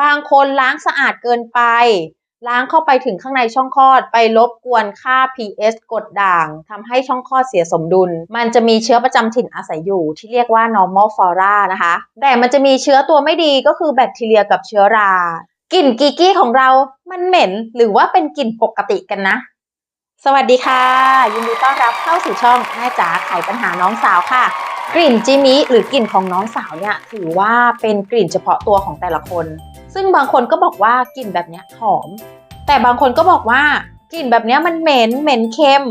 บางคนล้างสะอาดเกินไป ล้างเข้าไปถึงข้างในช่องคลอดไปรบกวนค่า pH กดด่างทำให้ช่องคลอดเสียสมดุล มันจะมีเชื้อประจำถิ่นอาศัยอยู่ที่เรียกว่า normal flora นะคะ แต่มันจะมีเชื้อตัวไม่ดีก็คือแบคทีเรียกับเชื้อรากลิ่นกีกี้ของเรา มันเหม็นหรือว่าเป็นกลิ่นปกติกันนะ สวัสดีค่ะ ยินดีต้อนรับเข้าสู่ช่องแม่จ๋าไขปัญหาน้องสาวค่ะกลิ่นจิมิหรือกลิ่นของน้องสาวเนี่ยถือว่าเป็นกลิ่นเฉพาะตัวของแต่ละคน ซึ่งบางคนก็บอกว่ากลิ่นแบบนี้หอม แต่บางคนก็บอกว่ากลิ่นแบบนี้มันเหม็นเหม็นเค็ม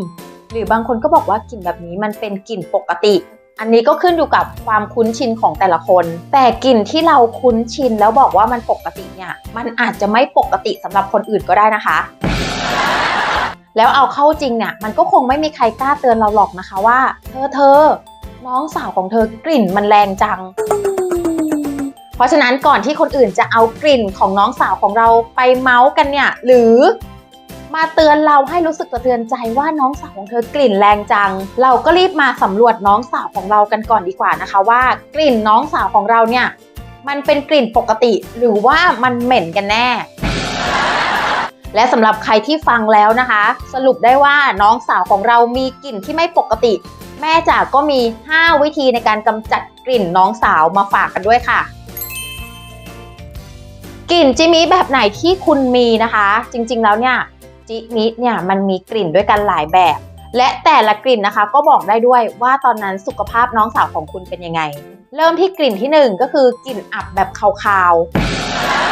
หรือบางคนก็บอกว่ากลิ่นแบบนี้มันเป็นกลิ่นปกติ อันนี้ก็ขึ้นอยู่กับความคุ้นชินของแต่ละคน แต่กลิ่นที่เราคุ้นชินแล้วบอกว่ามันปกติเนี่ยมันอาจจะไม่ปกติสำหรับคนอื่นก็ได้นะคะ แล้วเอาเข้าจริงเนี่ยมันก็คงไม่มีใครกล้าเตือนเราหรอกนะคะว่า เธอเธอน้องสาวของเธอกลิ่นมันแรงจัง ราะฉะนั้นก่อนที่คนอื่นจะเอากลิ่นของน้องสาวของเราไปเมาส์กันเนี่ย หรือมาเตือนเราให้รู้สึกกระเทือนใจว่าน้องสาวของเธอกลิ่นแรงจัง เราก็รีบมาสำรวจน้องสาวของเรากันก่อนดีกว่านะคะ ว่ากลิ่นน้องสาวของเราเนี่ยมันเป็นกลิ่นปกติ หรือว่ามันเหม็นกันแน่ และสำหรับใครที่ฟังแล้วนะคะ สรุปได้ว่าน้องสาวของเรามีกลิ่นที่ไม่ปกติ แม่จ๋าก็มี 5 วิธีในการกำจัดกลิ่นน้องสาวมาฝากกันด้วยค่ะ กลิ่นจิมิแบบไหนที่คุณมีนะคะ จริงๆแล้วเนี่ยจิมิเนี่ยมันมีกลิ่นด้วยกันหลายแบบ และแต่ละกลิ่นนะคะก็บอกได้ด้วยว่าตอนนั้นสุขภาพน้องสาวของคุณเป็นยังไง เริ่มที่กลิ่นที่หนึ่งก็คือกลิ่นอับแบบคาวๆ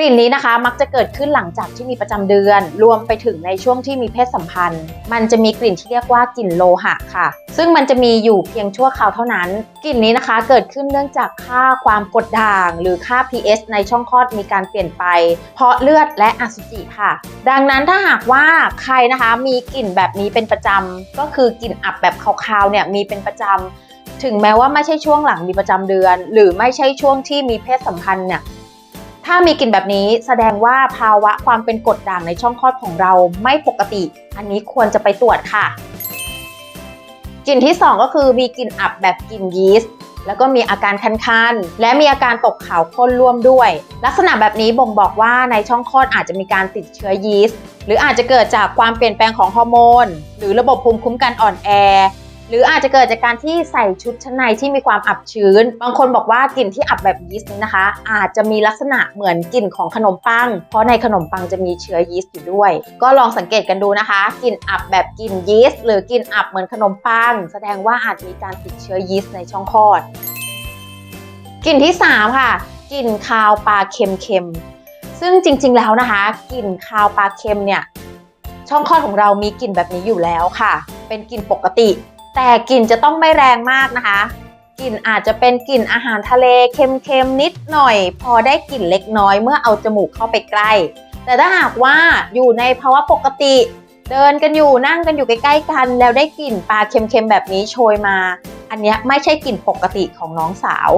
กลิ่นนี้นะคะมักจะเกิดขึ้นหลังจากที่มีประจำเดือน รวมไปถึงในช่วงที่มีเพศสัมพันธ์ มันจะมีกลิ่นที่เรียกว่ากลิ่นโลหะค่ะ ซึ่งมันจะมีอยู่เพียงชั่วคราวเท่านั้น กลิ่นนี้นะคะเกิดขึ้นเนื่องจากค่าความกดด่าง หรือค่า pH ในช่องคลอดมีการเปลี่ยนไป เพราะเลือดและอสุจิค่ะ ดังนั้นถ้าหากว่าใครนะคะมีกลิ่นแบบนี้เป็นประจำก็คือกลิ่นอับแบบคาวๆเนี่ยมีเป็นประจำถึงแม้ว่าไม่ใช่ช่วงหลังมีประจำเดือน หรือไม่ใช่ช่วงที่มีเพศสัมพันธ์เนี่ย ถ้ามีกลิ่นแบบนี้แสดงว่าภาวะความเป็นกรดด่างในช่องคลอดของเราไม่ปกติ อันนี้ควรจะไปตรวจค่ะ กลิ่นที่ 2 ก็คือมีกลิ่นอับแบบกลิ่นยีสต์แล้วก็มีอาการคันๆ และมีอาการตกขาวข้นร่วมด้วย ลักษณะแบบนี้บ่งบอกว่าในช่องคลอดอาจจะมีการติดเชื้อยีสต์หรืออาจจะเกิดจากความเปลี่ยนแปลงของฮอร์โมน หรือระบบภูมิคุ้มกันอ่อนแอ หรืออาจจะเกิดจากการที่ใส่ชุดชั้นในที่มีความอับชื้น บางคนบอกว่ากลิ่นที่อับแบบยีสต์นี้นะคะ อาจจะมีลักษณะเหมือนกลิ่นของขนมปัง เพราะในขนมปังจะมีเชื้อยีสต์อยู่ด้วย ก็ลองสังเกตกันดูนะคะกลิ่นอับแบบกลิ่นยีสต์หรือกลิ่นอับเหมือนขนมปัง แสดงว่าอาจมีการติดเชื้อยีสต์ในช่องคลอดกลิ่นที่ 3 ค่ะกลิ่นคาวปลาเค็มๆซึ่งจริง ๆ แล้วนะคะกลิ่นคาวปลาเค็มเนี่ยช่องคลอดของเรามีกลิ่นแบบนี้อยู่แล้วค่ะ เป็นกลิ่นปกติ แต่กลิ่นจะต้องไม่แรงมากนะคะ กลิ่นอาจจะเป็นกลิ่นอาหารทะเลเค็มๆนิดหน่อย พอได้กลิ่นเล็กน้อยเมื่อเอาจมูกเข้าไปใกล้ แต่ถ้าหากว่าอยู่ในภาวะปกติ เดินกันอยู่นั่งกันอยู่ใกล้ๆกัน แล้วได้กลิ่นปลาเค็มๆแบบนี้โชยมา อันนี้ไม่ใช่กลิ่นปกติของน้องสาว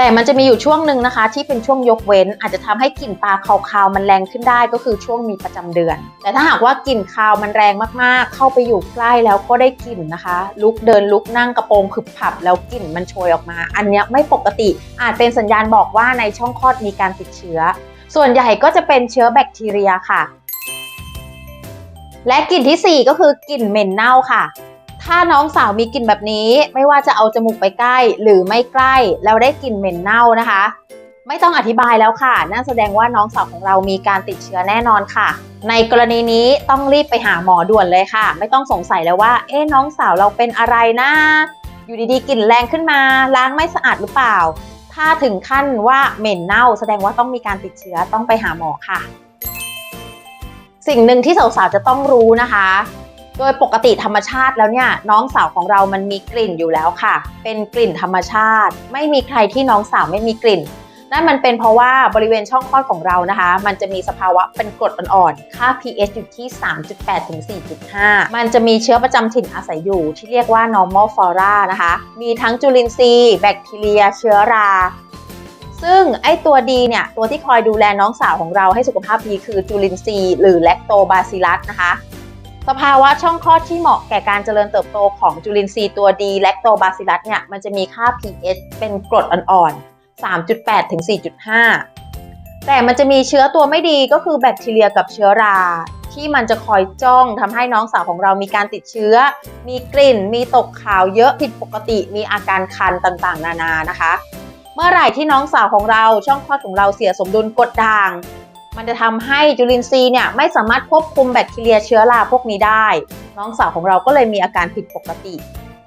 แต่มันจะมีอยู่ช่วงหนึ่งนะคะ ที่เป็นช่วงยกเว้น อาจจะทำให้กลิ่นปลาคาวๆมันแรงขึ้นได้ก็คือช่วงมีประจำเดือน แต่ถ้าหากว่ากลิ่นคาวมันแรงมากๆ เข้าไปอยู่ใกล้แล้วก็ได้กลิ่นนะคะ ลุกเดินลุกนั่งกระโปรงขึบขับแล้วกลิ่นมันโชยออกมา อันนี้ไม่ปกติอาจเป็นสัญญาณบอกว่าในช่องคลอดมีการติดเชื้อ ส่วนใหญ่ก็จะเป็นเชื้อแบคทีเรียค่ะ และกลิ่นที่ 4 ก็คือกลิ่นเหม็นเน่าค่ะ ถ้าน้องสาวมีกลิ่นแบบนี้ ไม่ว่าจะเอาจมูกไปใกล้ หรือไม่ใกล้แล้วได้กลิ่นเหม็นเน่านะคะ ไม่ต้องอธิบายแล้วค่ะ นั่นแสดงว่าน้องสาวของเรามีการติดเชื้อแน่นอนค่ะ ในกรณีนี้ต้องรีบไปหาหมอด่วนเลยค่ะ ไม่ต้องสงสัยแล้วว่า เอ๊น้องสาวเราเป็นอะไรนะอยู่ดีๆกลิ่นแรงขึ้นมา ล้างไม่สะอาดหรือเปล่า ถ้าถึงขั้นว่าเหม็นเน่า แสดงว่าต้องมีการติดเชื้อต้องไปหาหมอค่ะ สิ่งหนึ่งที่สาวๆจะต้องรู้นะคะ โดยปกติธรรมชาติแล้วเนี่ยน้องสาวของเรามันมีกลิ่นอยู่แล้วค่ะ เป็นกลิ่นธรรมชาติ ไม่มีใครที่น้องสาวไม่มีกลิ่นนั่นมันเป็นเพราะว่าบริเวณช่องคลอดของเรานะคะ มันจะมีสภาวะเป็นกรดอ่อนๆ ค่า pH อยู่ที่ 3.8 ถึง 4.5 มันจะมีเชื้อประจำถิ่นอาศัยอยู่ที่เรียกว่า normal flora นะคะ มีทั้งจุลินทรีย์ แบคทีเรีย เชื้อรา ซึ่งไอตัวดีเนี่ย ตัวที่คอยดูแลน้องสาวของเราให้สุขภาพดีคือจุลินทรีย์หรือแลคโตบาซิลัสนะคะ สภาวะช่องคลอดที่เหมาะแก่การเจริญเติบโตของจุลินทรีย์ตัวดีแลคโตบาซิลัสเนี่ยมันจะมีค่า pH เป็นกรดอ่อนๆ 3.8 ถึง 4.5 แต่มันจะมีเชื้อตัวไม่ดีก็คือแบคทีเรียกับเชื้อราที่มันจะคอยจ้องทำให้น้องสาวของเรามีการติดเชื้อ มีกลิ่น มีตกขาวเยอะผิดปกติ มีอาการคันต่างๆ นานานะคะ เมื่อไหร่ที่น้องสาวของเราช่องคลอดของเราเสียสมดุลกดด่าง มันจะทำให้จุลินทรีย์เนี่ยไม่สามารถควบคุมแบคทีเรียเชื้อราพวกนี้ได้ น้องสาวของเราก็เลยมีอาการผิดปกติ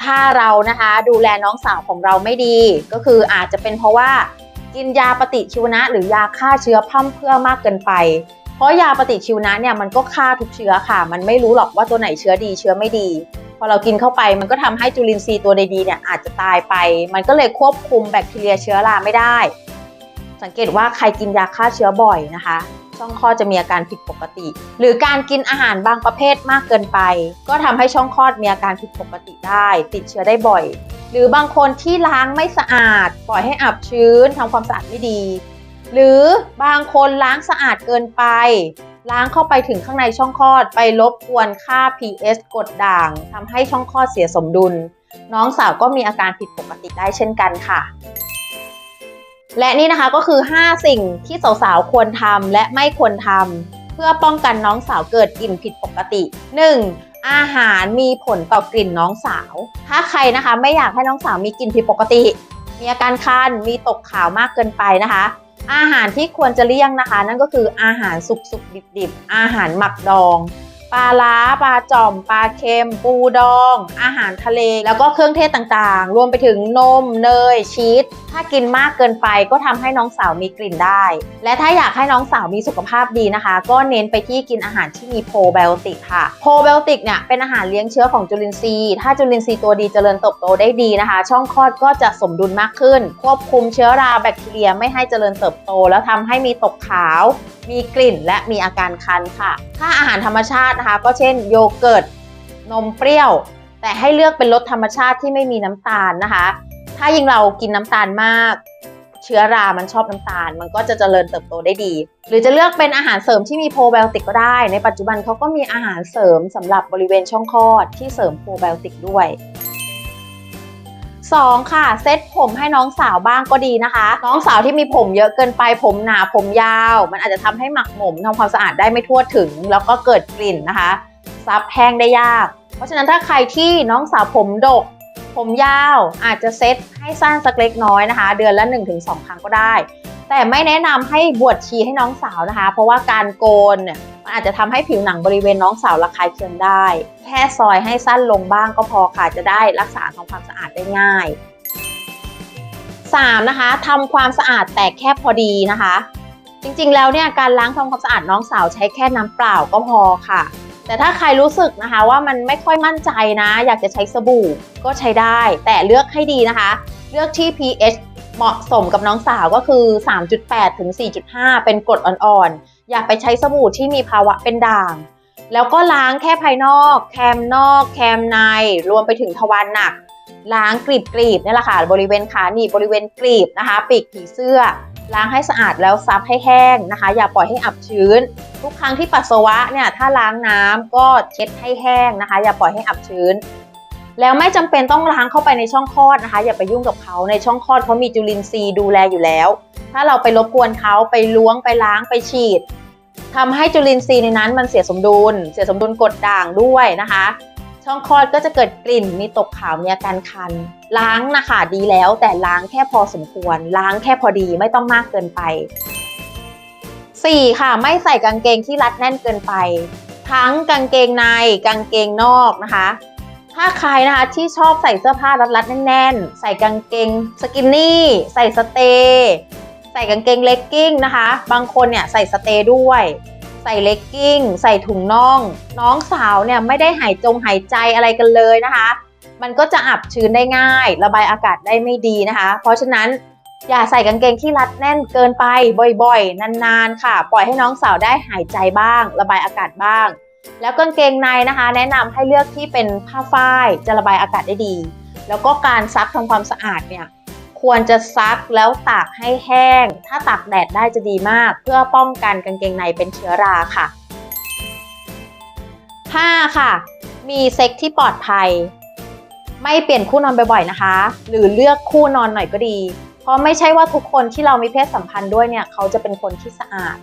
ถ้าเรานะคะดูแลน้องสาวของเราไม่ดี ก็คืออาจจะเป็นเพราะว่ากินยาปฏิชีวนะ หรือยาฆ่าเชื้อพร่ำเพื่อมากเกินไป เพราะยาปฏิชีวนะเนี่ยมันก็ฆ่าทุกเชื้อค่ะ มันไม่รู้หรอกว่าตัวไหนเชื้อดีเชื้อไม่ดี พอเรากินเข้าไปมันก็ทำให้จุลินทรีย์ตัวดีๆเนี่ยอาจจะตายไป มันก็เลยควบคุมแบคทีเรียเชื้อราไม่ได้ สังเกตว่าใครกินยาฆ่าเชื้อบ่อยนะคะ ช่องคลอดจะมีอาการผิดปกติ หรือการกินอาหารบางประเภทมากเกินไป ก็ทำให้ช่องคลอดมีอาการผิดปกติได้ ติดเชื้อได้บ่อย หรือบางคนที่ล้างไม่สะอาด ปล่อยให้อับชื้นทำความสะอาดไม่ดี หรือบางคนล้างสะอาดเกินไป ล้างเข้าไปถึงข้างในช่องคลอดไปรบกวนค่า pH กดด่างทำให้ช่องคลอดเสียสมดุล น้องสาวก็มีอาการผิดปกติได้เช่นกันค่ะ และนี่นะคะก็คือ 5 สิ่งที่สาวๆ ควรทำและไม่ควรทำเพื่อป้องกันน้องสาวเกิดกลิ่นผิดปกติ 1. อาหารมีผลต่อกลิ่นน้องสาว ถ้าใครนะคะไม่อยากให้น้องสาวมีกลิ่นผิดปกติ มีอาการคันมีตกขาวมากเกินไปนะคะ อาหารที่ควรจะเลี่ยงนะคะ นั่นก็คืออาหารสุกๆดิบๆ อาหารหมักดอง ปลาล้าปลาจ่อมปลาเค็ม ปูดอง อาหารทะเล แล้วก็เครื่องเทศต่างๆ รวมไปถึงนม เนย ชีส ถ้ากินมากเกินไปก็ทำให้น้องสาวมีกลิ่นได้ และถ้าอยากให้น้องสาวมีสุขภาพดีนะคะ ก็เน้นไปที่กินอาหารที่มีโปรไบโอติกค่ะ โปรไบโอติกเนี่ยเป็นอาหารเลี้ยงเชื้อของจุลินทรีย์ ถ้าจุลินทรีย์ตัวดีเจริญเติบโตได้ดีนะคะ ช่องคลอดก็จะสมดุลมากขึ้น ควบคุมเชื้อราแบคทีเรียไม่ให้เจริญเติบโต แล้วทำให้มีตกขาว มีกลิ่นและมีอาการคันค่ะ ถ้าอาหารธรรมชาตินะคะ ก็เช่นโยเกิร์ตนมเปรี้ยว แต่ให้เลือกเป็นรสธรรมชาติที่ไม่มีน้ำตาลนะคะ ถ้ายิ่งเรากินน้ำตาลมาก เชื้อรามันชอบน้ำตาล มันก็จะเจริญเติบโตได้ดี หรือจะเลือกเป็นอาหารเสริมที่มีโปรไบโอติกก็ได้ ในปัจจุบันเขาก็มีอาหารเสริมสำหรับบริเวณช่องคลอดที่เสริมโปรไบโอติกด้วย 2. ค่ะ เซ็ตผมให้น้องสาวบ้างก็ดีนะคะ น้องสาวที่มีผมเยอะเกินไปผมหนาผมยาว มันอาจจะทำให้หมักหมมทำความสะอาดได้ไม่ทั่วถึง แล้วก็เกิดกลิ่นนะคะ ซับแห้งได้ยาก เพราะฉะนั้นถ้าใครที่น้องสาวผมดก ผมยาวอาจจะเซ็ตให้สั้นสักเล็กน้อยนะคะ เดือนละ 1-2 ครั้งก็ได้ แต่ไม่แนะนำให้บวชชีให้น้องสาวนะคะ เพราะว่าการโกนเนี่ยมันอาจจะทำให้ผิวหนังบริเวณน้องสาวระคายเคืองได้ แค่ซอยให้สั้นลงบ้างก็พอค่ะจะได้รักษาทำความสะอาดได้ง่าย 3. นะคะทำความสะอาดแต่แค่พอดีนะคะ จริงๆแล้วเนี่ยการล้างทำความสะอาดน้องสาวใช้แค่น้ำเปล่าก็พอค่ะ แต่ถ้าใครรู้สึกนะคะว่ามันไม่ค่อยมั่นใจนะ อยากจะใช้สบู่ก็ใช้ได้ แต่เลือกให้ดีนะคะ เลือกที่ pH เหมาะสมกับน้องสาวก็คือ 3.8 ถึง 4.5 เป็นกรดอ่อนๆ อย่าไปใช้สบู่ที่มีภาวะเป็นด่าง แล้วก็ล้างแค่ภายนอก แคมนอก แคมใน รวมไปถึงทวารหนัก ล้างกรีบกรีบๆนี่แหละค่ะ บริเวณขาหนีบบริเวณกรีบนะคะ ปีกผีเสื้อ ล้างให้สะอาดแล้วซับให้แห้งนะคะ อย่าปล่อยให้อับชื้น ทุกครั้งที่ปัสสาวะเนี่ย ถ้าล้างน้ำก็เช็ดให้แห้งนะคะ อย่าปล่อยให้อับชื้น แล้วไม่จำเป็นต้องล้างเข้าไปในช่องคลอดนะคะ อย่าไปยุ่งกับเขาในช่องคลอดเขามีจุลินทรีย์ดูแลอยู่แล้ว ถ้าเราไปรบกวนเขาไปล้วงไปล้างไปฉีดทำให้จุลินทรีย์ในนั้นมันเสียสมดุล เสียสมดุลกดด่างด้วยนะคะ ช่องคลอดก็จะเกิดกลิ่นมีตกขาวมีอาการคัน ล้างนะคะดีแล้ว แต่ล้างแค่พอสมควร ล้างแค่พอดีไม่ต้องมากเกินไป 4. ค่ะไม่ใส่กางเกงที่รัดแน่นเกินไป ทั้งกางเกงในกางเกงนอกนะคะ ถ้าใครนะคะที่ชอบใส่เสื้อผ้ารัดๆแน่นๆ ใส่กางเกงสกินนี่ ใส่สเตย์ใส่กางเกงเลกกิ้งนะคะ บางคนเนี่ยใส่สเตย์ด้วย ใส่เลกกิ้ง ใส่ถุงน่อง น้องสาวเนี่ยไม่ได้หายจงหายใจอะไรกันเลยนะคะ มันก็จะอับชื้นได้ง่าย ระบายอากาศได้ไม่ดีนะคะ เพราะฉะนั้นอย่าใส่กางเกงที่รัดแน่นเกินไปบ่อยๆ นานๆ ค่ะ ปล่อยให้น้องสาวได้หายใจบ้าง ระบายอากาศบ้าง แล้วกางเกงในนะคะ แนะนำให้เลือกที่เป็นผ้าฝ้ายจะระบายอากาศได้ดี แล้วก็การซักทำความสะอาดเนี่ยควรจะซักแล้วตากให้แห้ง ถ้าตากแดดได้จะดีมาก เพื่อป้องกันกางเกงในเป็นเชื้อราค่ะ 5. ค่ะ มีเซ็กที่ปลอดภัย ไม่เปลี่ยนคู่นอนบ่อยๆนะคะ หรือเลือกคู่นอนหน่อยก็ดี เพราะไม่ใช่ว่าทุกคนที่เรามีเพศสัมพันธ์ด้วยเนี่ย เขาจะเป็นคนที่สะอาด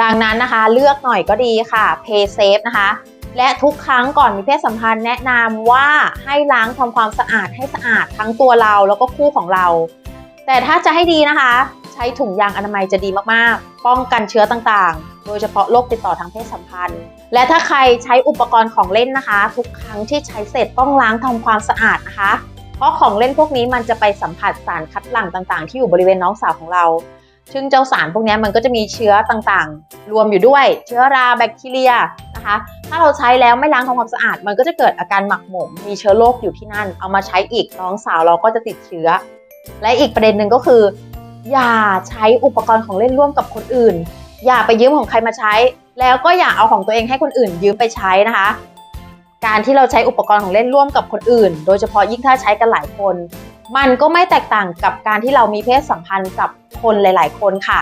ดังนั้นนะคะเลือกหน่อยก็ดีค่ะ Pay Safe นะคะ และทุกครั้งก่อนมีเพศสัมพันธ์แนะนำว่าให้ล้างทำความสะอาดให้สะอาดทั้งตัวเราแล้วก็คู่ของเรา แต่ถ้าจะให้ดีนะคะ ใช้ถุงยางอนามัยจะดีมากๆ ป้องกันเชื้อต่างๆ โดยเฉพาะโรคติดต่อทางเพศสัมพันธ์ และถ้าใครใช้อุปกรณ์ของเล่นนะคะ ทุกครั้งที่ใช้เสร็จต้องล้างทำความสะอาดนะคะ เพราะของเล่นพวกนี้มันจะไปสัมผัสสารคัดหลั่งต่างๆ ที่อยู่บริเวณน้องสาวของเรา ซึ่งเจ้าสารพวกนี้มันก็จะมีเชื้อต่างๆ รวมอยู่ด้วย เชื้อราแบคทีเรียนะคะ ถ้าเราใช้แล้วไม่ล้างทำความสะอาด มันก็จะเกิดอาการหมักหมม มีเชื้อโรคอยู่ที่นั่น เอามาใช้อีกน้องสาวเราก็จะติดเชื้อ และอีกประเด็นหนึ่งก็คือ อย่าใช้อุปกรณ์ของเล่นร่วมกับคนอื่น อย่าไปยืมของใครมาใช้ แล้วก็อย่าเอาของตัวเองให้คนอื่นยืมไปใช้นะคะการที่เราใช้อุปกรณ์ของเล่นร่วมกับคนอื่น โดยเฉพาะยิ่งถ้าใช้กันหลายคน มันก็ไม่แตกต่างกับการที่เรามีเพศสัมพันธ์กับคนหลาย ๆ คนค่ะ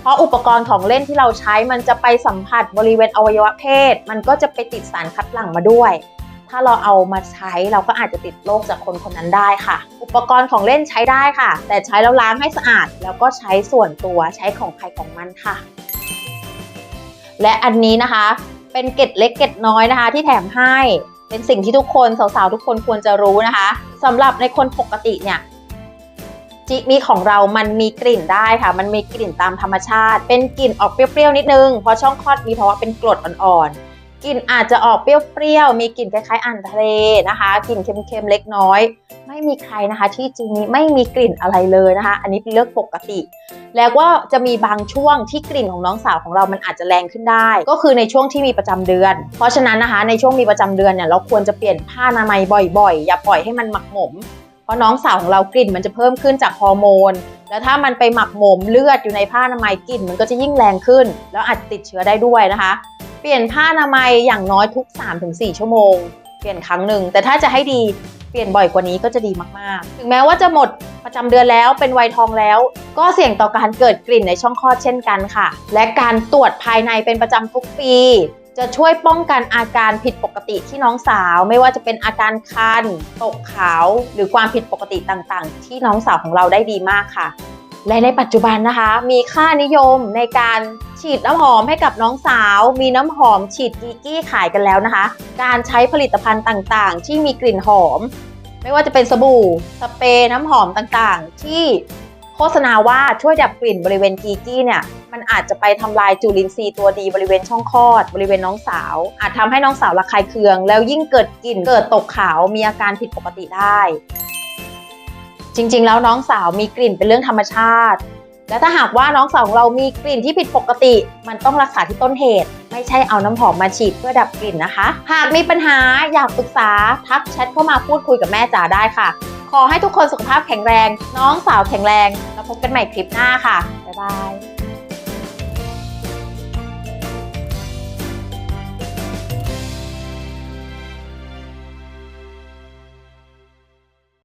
เพราะอุปกรณ์ของเล่นที่เราใช้มันจะไปสัมผัสบริเวณอวัยวะเพศ มันก็จะไปติดสารคัดหลั่งมาด้วย ถ้าเราเอามาใช้เราก็อาจจะติดโรคจากคนคนนั้นได้ค่ะ อุปกรณ์ของเล่นใช้ได้ค่ะ แต่ใช้แล้วล้างให้สะอาด แล้วก็ใช้ส่วนตัวใช้ของใครของมันค่ะ และอันนี้นะคะเป็นเกร็ดเล็กเกร็ดน้อยนะคะ ที่แถมให้ เป็นสิ่งที่ทุกคนสาวๆทุกคนควรจะรู้นะคะสำหรับในคนปกติเนี่ยจิมีของเรามันมีกลิ่นได้ค่ะ มันมีกลิ่นตามธรรมชาติ เป็นกลิ่นออกเปรี้ยวๆนิดนึง เพราะช่องคลอดมีภาวะเป็นกรดอ่อนๆ กลิ่นอาจจะออกเปรี้ยวๆ มีกลิ่นคล้ายๆอ่านทะเลนะคะ กลิ่นเค็มๆ เล็กน้อย ไม่มีใครนะคะที่จิมีไม่มีกลิ่นอะไรเลยนะคะ อันนี้เป็นเรื่องปกติ แล้วก็จะมีบางช่วงที่กลิ่นของน้องสาวของเรามันอาจจะแรงขึ้นได้ ก็คือในช่วงที่มีประจำเดือน เพราะฉะนั้นนะคะ ในช่วงมีประจำเดือนเนี่ยเราควรจะเปลี่ยนผ้าอนามัยบ่อยๆ อย่าปล่อยให้มันหมักหมม เพราะน้องสาวของเรากลิ่นมันจะเพิ่มขึ้นจากฮอร์โมน แล้วถ้ามันไปหมักหมมเลือดอยู่ในผ้าอนามัยกลิ่นมันก็จะยิ่งแรงขึ้น แล้วอาจติดเชื้อได้ด้วยนะคะ เปลี่ยนผ้าอนามัยอย่างน้อยทุก 3-4 ชั่วโมง เปลี่ยนครั้งหนึ่ง แต่ถ้าจะให้ดีเปลี่ยนบ่อยกว่านี้ก็จะดีมากๆ ถึงแม้ว่าจะหมดประจำเดือนแล้วเป็นวัยทองแล้ว ก็เสี่ยงต่อการเกิดกลิ่นในช่องคลอดเช่นกันค่ะ และการตรวจภายในเป็นประจำทุกปี จะช่วยป้องกันอาการผิดปกติที่น้องสาว ไม่ว่าจะเป็นอาการคัน ตกขาว หรือความผิดปกติต่างๆ ที่น้องสาวของเราได้ดีมากค่ะ และในปัจจุบันนะคะ มีค่านิยมในการฉีดน้ำหอมให้กับน้องสาว มีน้ำหอมฉีดกีกี้ขายกันแล้วนะคะ การใช้ผลิตภัณฑ์ต่างๆ ที่มีกลิ่นหอม ไม่ว่าจะเป็นสบู่ สเปรย์น้ำหอมต่างๆ ที่โฆษณาว่าช่วยดับกลิ่นบริเวณกีกี้เนี่ยมันอาจจะไปทำลายจุลินทรีย์ตัวดีบริเวณช่องคลอด บริเวณน้องสาว อาจทำให้น้องสาวระคายเคือง แล้วยิ่งเกิดกลิ่นเกิดตกขาวมีอาการผิดปกติได้ จริง ๆ แล้วน้องสาวมีกลิ่นเป็นเรื่องธรรมชาติ และถ้าหากว่าน้องสาวของเรามีกลิ่นที่ผิดปกติ มันต้องรักษาที่ต้นเหตุ ไม่ใช่เอาน้ำหอมมาฉีดเพื่อดับกลิ่นนะคะ หากมีปัญหาอยากปรึกษาทักแชทเข้ามาพูดคุยกับแม่จ๋าได้ค่ะ ขอให้ทุกคนสุขภาพแข็งแรง น้องสาวแข็งแรง แล้วพบกันใหม่คลิปหน้าค่ะบ๊ายบาย